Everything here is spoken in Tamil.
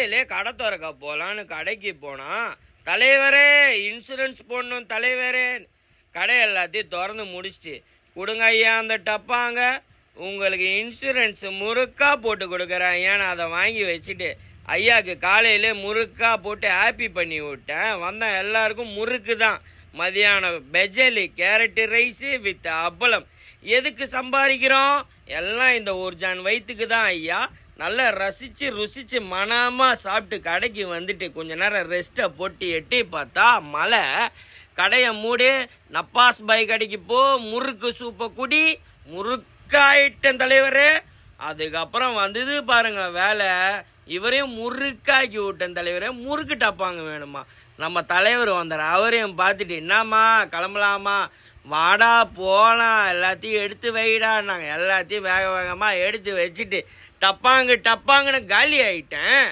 காலையிலே கடை திறக்க போகலான்னு கடைக்கு போனால் தலைவரே இன்சூரன்ஸ் போடணும் தலைவரே. கடை எல்லாத்தையும் திறந்து முடிச்சுட்டு கொடுங்க ஐயா அந்த டப்பாங்க. உங்களுக்கு இன்சூரன்ஸ் முறுக்கா போட்டு கொடுக்குறேன் ஐயா. நான் அதை வாங்கி வச்சுட்டு ஐயாவுக்கு காலையிலே முறுக்கா போட்டு ஹாப்பி பண்ணி விட்டேன். வந்தேன். எல்லாருக்கும் முறுக்கு தான். மதியானம் பெஜலி கேரட்டு ரைஸு வித் அப்பளம். எதுக்கு சம்பாதிக்கிறோம்? எல்லாம் இந்த ஒரு ஜான் வயிற்றுக்கு தான் ஐயா. நல்லா ரசித்து ருசித்து மனமாக சாப்பிட்டு கடைக்கு வந்துட்டு கொஞ்ச நேரம் ரெஸ்ட்டை போட்டு எட்டி பார்த்தா மழை. கடையை மூடி நப்பாஸ் பை கடைக்கு போ முறுக்கு சூப்பை குடி முறுக்காயிட்டன் தலைவரே. அதுக்கப்புறம் வந்தது பாருங்க வேலை. இவரையும் முறுக்காக்கி விட்டேன் தலைவரே. முறுக்கு டப்பாங்க வேணுமா? நம்ம தலைவர் வந்தார். அவரையும் பார்த்துட்டு என்னம்மா கிளம்பலாமா? வாடா போகலாம் எல்லாத்தையும் எடுத்து வைடா நாங்கள் எல்லாத்தையும் வேக வேகமாக எடுத்து வச்சுட்டு டப்பாங்கு டப்பாங்கன்னு காலி ஆயிட்டேன்.